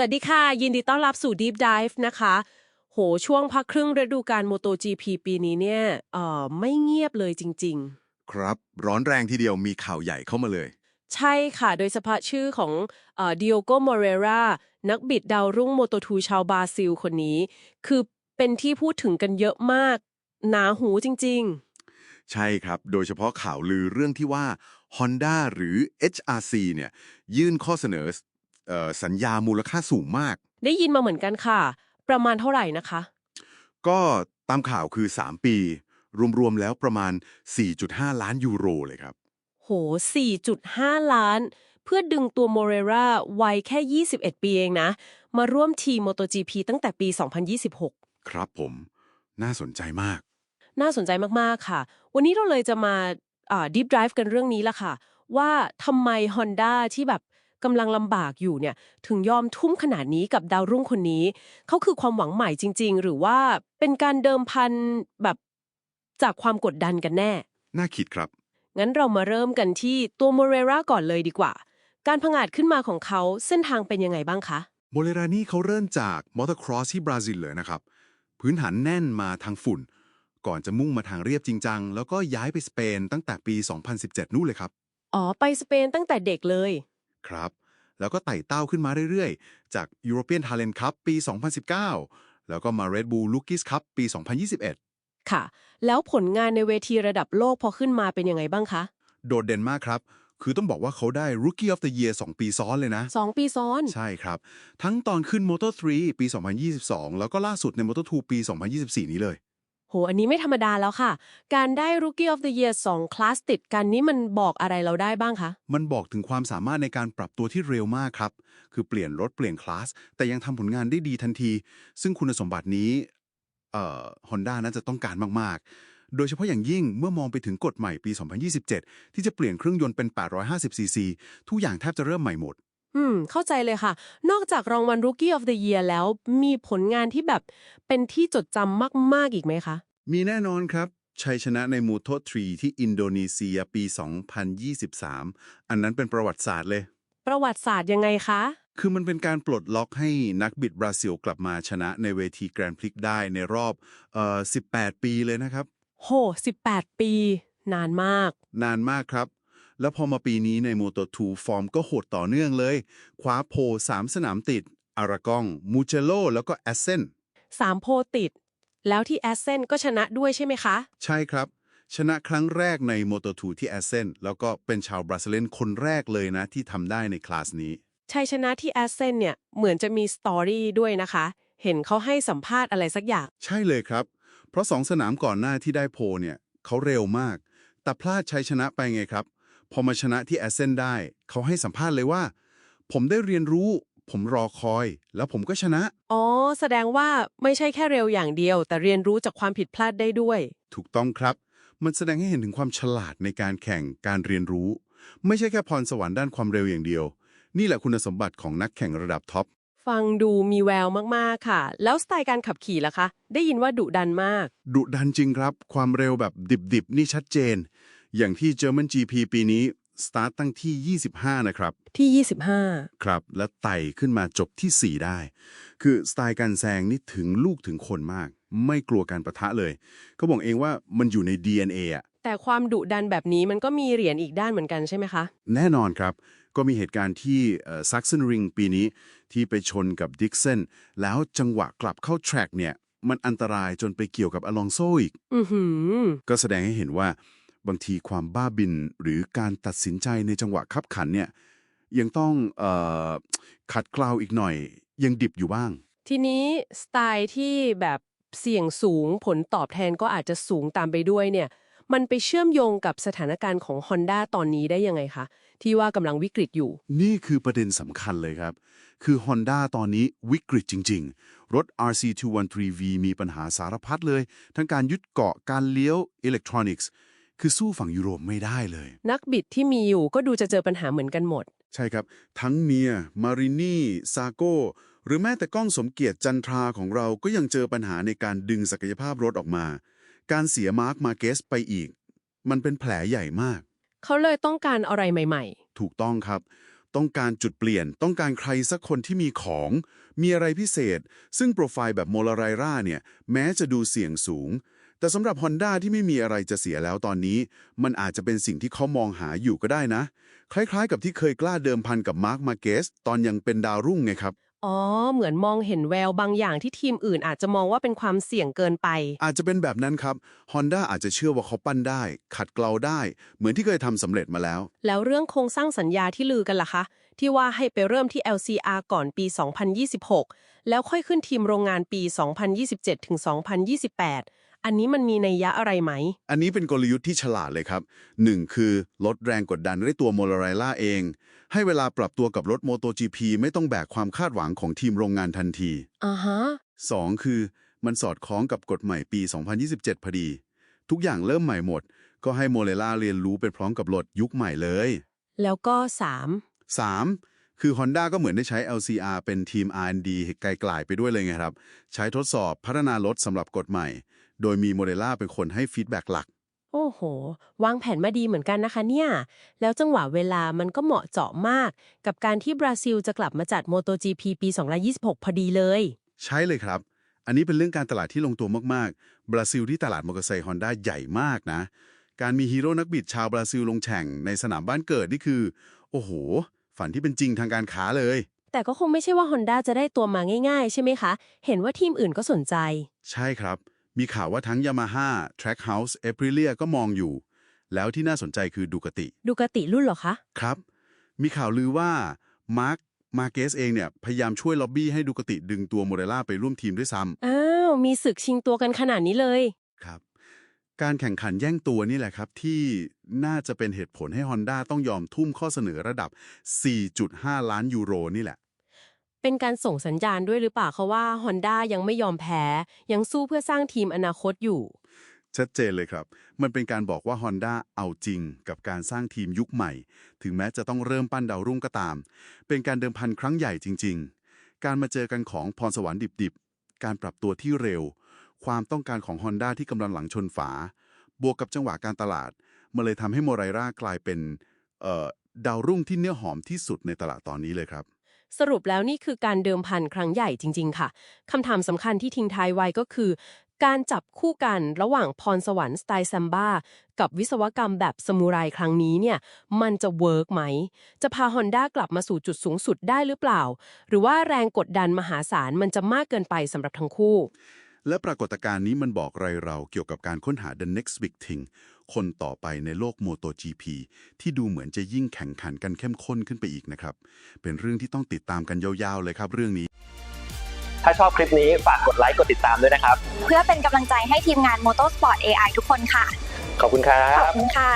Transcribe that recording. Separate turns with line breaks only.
วัสดีค่ะ ยินดีต้อนรับสู่ Deep Dive นะคะ โหช่วงพักครึ่งฤดูกาล MotoGP ปีนี้เนี่ยเอ่อไม่เงียบเลยจริง
ครับ ร้อนแรงทีเดียวมีข่าวใหญ่เข้ามาเลย
ๆใช่ค่ะ โดยเฉพาะชื่อของเอ่อดิโอโกโมเรรานักบิดดาวรุ่ง Moto2 ชาวบราซิลคนนี้ คือเป็นที่พูดถึงกันเยอะมาก หนาหูจริง
ใช่ครับ โดยเฉพาะข่าวลือเรื่องที่ว่า Honda หรือ HRC เนี่ยยื่นข้อเสนอเออ สัญญามูลค่าสูงมาก
ๆได้ยินมาเหมือนกันค่ะ ประมาณเท่าไหร่นะคะ
ก็ตามข่าวคือ 3 ปี รวม ๆ แล้วประมาณ 4.5 ล้านยูโรเลยครับ
โห 4.5 ล้าน เพื่อดึงตัวโมเรราวัยแค่ 21 ปีเองนะ มาร่วมทีม MotoGP ตั้งแต่ปี 2026
ครับผม น่าสนใจมาก
น่าสนใจมาก ๆ ค่ะ วันนี้เราเลยจะมาอ่า deep drive กันเรื่องนี้ละค่ะ ว่าทำไม Honda ที่แบบ กำลังลำบากอยู่เนี่ยถึงยอมทุ่มขนาดนี้กับดาวรุ่งคนนี้ เขาคือความหวังใหม่จริง ๆ หรือว่าเป็นการเดิมพันแบบจากความกดดันกันแน่
น่าคิดครับ
งั้นเรามาเริ่มกันที่ตัวโมเรราก่อนเลยดีกว่า การผงาดขึ้นมาของเขาเส้นทางเป็นยังไงบ้างคะ
โมเลรานี่เขาเริ่มจากมอเตอร์ครอสที่บราซิลเลยนะครับ พื้นฐานแน่นมาทางฝุ่น ก่อนจะมุ่งมาทางเรียบจริงจังแล้วก็ย้ายไปสเปนตั้งแต่ปี 2017 นู่นเลยครับ
อ๋อ ไปสเปนตั้งแต่เด็กเลย
ครับ แล้วก็ไต่เต้าขึ้นมาเรื่อยๆ จาก European Talent Cup ปี 2019 แล้วก็มา Red Bull Rookies Cup ปี 2021
ค่ะ แล้วผลงานในเวทีระดับโลกพอขึ้นมาเป็นยังไงบ้างคะ
โดดเด่นมากครับคือต้องบอกว่าเขาได้ Rookie of the Year 2 ปีซ้อนเลยนะ
2 ปีซ้อน
ใช่ครับ ทั้งตอนขึ้น Moto 3 ปี 2022 แล้วก็ล่าสุดใน Moto 2 ปี 2024 นี้เลย
โห อันนี้ไม่ธรรมดาแล้วค่ะ การได้ Rookie of the Year 2 คลาสติดกันนี้มันบอกอะไรเราได้บ้างคะ
มันบอกถึงความสามารถในการปรับตัวที่เร็วมากครับ คือเปลี่ยนรถเปลี่ยนคลาส แต่ยังทำผลงานได้ดีทันที ซึ่งคุณสมบัตินี้ เอ่อฮอนด้าน่าจะต้องการมาก ๆ โดยเฉพาะอย่างยิ่งเมื่อมองไปถึงกฎใหม่ปี 2027 ที่จะเปลี่ยนเครื่องยนต์เป็น 850ซีซีทุกอย่างแทบจะเริ่มใหม่หมด
อืม เข้าใจเลยค่ะ นอกจากรางวัล Rookie of the Year แล้วมีผลงานที่แบบเป็นที่จดจำมาก ๆ อีกไหมคะ
มีแน่นอนครับ ชัยชนะในมูโต3ที่อินโดนีเซียปี 2023 อันนั้นเป็นประวัติศาสตร์เลย
ประวัติศาสตร์ยังไงคะ
คือมันเป็นการปลดล็อกให้นักบิดบราซิลกลับมาชนะในเวทีแกรนด์พลิกได้ในรอบเอ่อ18 ปีเลยนะครับ
โห 18 ปี นานมาก
นานมากครับ แล้วพอมาปีนี้ในโมโต2ฟอร์มก็โหดต่อเนื่องเลย คว้าโพล3สนามติด อารากอง มูเจโล แล้วก็แอสเซน
3โพลติด แล้วที่แอสเซนก็ชนะด้วยใช่ไหมคะ
ใช่ครับ ชนะครั้งแรกในโมโต2ที่แอสเซนแล้วก็เป็นชาวบราซิลคนแรกเลยนะที่ทำได้ในคลาสนี้
ชัยชนะที่แอสเซนเนี่ยเหมือนจะมีสตอรี่ด้วยนะคะ เห็นเขาให้สัมภาษณ์อะไรสักอย่าง
ใช่เลยครับ เพราะสองสนามก่อนหน้าที่ได้โพลเนี่ยเขาเร็วมาก แต่พลาดชัยชนะไปไงครับ พอมาชนะที่แอสเซนได้ เขาให้สัมภาษณ์เลยว่า ผมได้เรียนรู้ ผมรอคอย แล้วผมก็ชนะ
อ๋อ แสดงว่าไม่ใช่แค่เร็วอย่างเดียว แต่เรียนรู้จากความผิดพลาดได้ด้วย
ถูกต้องครับ มันแสดงให้เห็นถึงความฉลาดในการแข่งการเรียนรู้ ไม่ใช่แค่พรสวรรค์ด้านความเร็วอย่างเดียว นี่แหละคุณสมบัติของนักแข่งระดับท็อป
ฟังดูมีแววมากๆค่ะ แล้วสไตล์การขับขี่ล่ะคะ ได้ยินว่าดุดันมาก
ดุดันจริงครับ ความเร็วแบบดิบๆ นี่ชัดเจน อย่างที่ German GP ปีนี้สตาร์ตตั้งที่ 25 นะครับ
ที่
ครับ และไต่ขึ้นมาจบที่ 4 ได้ คือสไตล์การแซงนี่ถึงลูกถึงคนมาก ไม่กลัวการประทะเลย เขาบอกเองว่ามันอยู่ใน DNA อะ
25แต่ความดุดันแบบนี้มันก็มีเหรียญอีกด้านเหมือนกันใช่ไหมคะ
แน่นอนครับ ก็มีเหตุการณ์ที่ซักเซนริงปีนี้ที่ไปชนกับดิกเซนแล้วจังหวะกลับเข้าแทร็กเนี่ย มันอันตรายจนไปเกี่ยวกับอลองโซอีก
อือหือ
ก็แสดงให้เห็นว่า บางทีความบ้าบินหรือการตัดสินใจในจังหวะคับขันเนี่ยยังต้องเออขัดเกลาอีกหน่อย ยังดิบอยู่บ้าง
ทีนี้สไตล์ที่แบบเสี่ยงสูงผลตอบแทนก็อาจจะสูงตามไปด้วยเนี่ยมันไปเชื่อมโยงกับสถานการณ์ของ Honda ตอนนี้ได้ยังไงคะ ที่ว่ากำลังวิกฤตอยู่
นี่คือประเด็นสำคัญเลยครับ คือ Honda ตอนนี้วิกฤตจริง ๆ รถ RC213V มีปัญหาสารพัดเลย ทั้งการยึดเกาะการเลี้ยวอิเล็กทรอนิกส์ คือสู้ฝั่งยุโรปไม่ได้เลย
นักบิดที่มีอยู่ก็ดูจะเจอปัญหาเหมือนกันหมด
ใช่ครับ ทั้งเมีย มารินี่ซาโก้ หรือแม้แต่ก้องสมเกียรติจันทราของเราก็ยังเจอปัญหาในการดึงศักยภาพรถออกมา การเสียมาร์คมาเกสไปอีก มันเป็นแผลใหญ่มาก
เขาเลยต้องการอะไรใหม่
ถูกต้องครับ ต้องการจุดเปลี่ยน ต้องการใครสักคนที่มีของ มีอะไรพิเศษ ซึ่งโปรไฟล์แบบโมลาไรราเนี่ย แม้จะดูเสี่ยงสูง แต่สำหรับ Honda ที่ไม่มีอะไรจะเสียแล้วตอนนี้ มันอาจจะเป็นสิ่งที่เขามองหาอยู่ก็ได้นะ คล้ายๆ กับที่เคยกล้าเดิมพันกับมาร์คมาเกสตอนยังเป็นดาวรุ่งไงครับ
อ๋อ เหมือนมองเห็นแววบางอย่างที่ทีมอื่นอาจจะมองว่าเป็นความเสี่ยงเกินไป
อาจจะเป็นแบบนั้นครับ Honda อาจจะเชื่อว่าเขาปั้นได้ ขัดเกลาได้ เหมือนที่เคยทำสำเร็จมาแล้ว
แล้วเรื่องโครงสร้างสัญญาที่ลือกันล่ะคะ ที่ว่าให้ไปเริ่มที่ LCR ก่อนปี 2026 แล้วค่อยขึ้นทีมโรงงานปี 2027ถึง2028 อันนี้มันมีนัยยะอะไรไหม
อันนี้เป็นกลยุทธ์ที่ฉลาดเลยครับ 1. คือลดแรงกดดันด้วยตัวโมลาไรล่าเอง ให้เวลาปรับตัวกับรถ MotoGP ไม่ต้องแบกความคาดหวังของทีมโรงงานทันที
อ่าฮะ
2. คือมันสอดคล้องกับกฎใหม่ปี 2027 พอดี ทุกอย่างเริ่มใหม่หมด ก็ให้โมเลล่าเรียนรู้ไปพร้อมกับรถยุคใหม่เลย
แล้วก็
3. คือ Honda ก็เหมือนได้ใช้ LCR เป็นทีม R&D ไกลๆไปด้วยเลยไงครับ ใช้ทดสอบพัฒนารถสำหรับกฎใหม่ โดยมีโมเดล่าเป็นคนให้ฟีดแบ็กหลัก
3โอ้โห วางแผนมาดีเหมือนกันนะคะเนี่ย แล้วจังหวะเวลามันก็เหมาะเจาะมาก กับการที่บราซิลจะกลับมาจัด MotoGP ปี 2026 พอดีเลย
ใช่เลยครับ อันนี้เป็นเรื่องการตลาดที่ลงตัวมากๆ บราซิลที่ตลาดมอเตอร์ไซค์ฮอนด้าใหญ่มากนะ การมีฮีโร่นักบิดชาวบราซิลลงแข่งในสนามบ้านเกิดนี่คือ โอ้โห ฝันที่เป็นจริงทางการค้าเลย
แต่ก็คงไม่ใช่ว่า Honda จะได้ตัวมาง่ายๆ ใช่ไหมคะ เห็นว่าทีมอื่นก็สนใจ
ใช่ครับ มีข่าวว่าทั้ง Yamaha, Trackhouse, Aprilia ก็มองอยู่ แล้วที่น่าสนใจคือดูกติ
ดูกติรุ่นเหรอคะ
ครับ มีข่าวลือว่ามาร์คมาเกสเองเนี่ยพยายามช่วยล็อบบี้ให้ดูกติดึงตัวโมเดล่าไปร่วมทีมด้วยซ้ำ
อ้าว มีศึกชิงตัวกันขนาดนี้เลย
ครับ การแข่งขันแย่งตัวนี่แหละครับที่น่าจะเป็นเหตุผลให้ Honda ต้องยอมทุ่มข้อเสนอระดับ 4.5 ล้านยูโรนี่แหละ
เป็นการส่งสัญญาณด้วยหรือเปล่าคะว่า Honda ยังไม่ยอมแพ้ ยังสู้เพื่อสร้างทีมอนาคตอยู่
ชัดเจนเลยครับ มันเป็นการบอกว่า Honda เอาจริงกับการสร้างทีมยุคใหม่ ถึงแม้จะต้องเริ่มปั้นดาวรุ่งก็ตาม เป็นการเดิมพันครั้งใหญ่จริง ๆ การมาเจอกันของพรสวรรค์ดิบๆ การปรับตัวที่เร็ว ความต้องการของ Honda ที่กำลังหลังชนฝา บวกกับจังหวะการตลาดมันเลยทำให้โมไรรากลายเป็นเอ่อดาวรุ่งที่เนื้อหอมที่สุดในตลาดตอนนี้เลยครับ
สรุปแล้วนี่คือการเดิมพันครั้งใหญ่จริง ๆ ค่ะคำถามสำคัญที่ทิ้งท้ายไว้ก็คือ การจับคู่กันระหว่างพรสวรรค์สไตล์ซัมบ้ากับวิศวกรรมแบบสมุไรครั้งนี้เนี่ย มันจะเวิร์กไหม จะพา Honda กลับมาสู่จุดสูงสุดได้หรือเปล่า หรือว่าแรงกดดันมหาศาลมันจะมากเกินไปสำหรับทั้งคู่
และปรากฏการณ์นี้มันบอกอะไรเราเกี่ยวกับการค้นหา the next big thing คนต่อไปในโลก MotoGP ที่ดูเหมือนจะยิ่งแข่งขันกันเข้มข้นขึ้นไปอีกนะครับ เป็นเรื่องที่ต้องติดตามกันยาวๆเลยครับเรื่องนี้
ถ้าชอบคลิปนี้ฝากกดไลค์กดติดตามด้วยนะครับ
เพื่อเป็นกำลังใจให้ทีมงาน Motorsport AI ทุกคนค่ะ
ขอบคุณครั
ขอบ บคุณค่ะ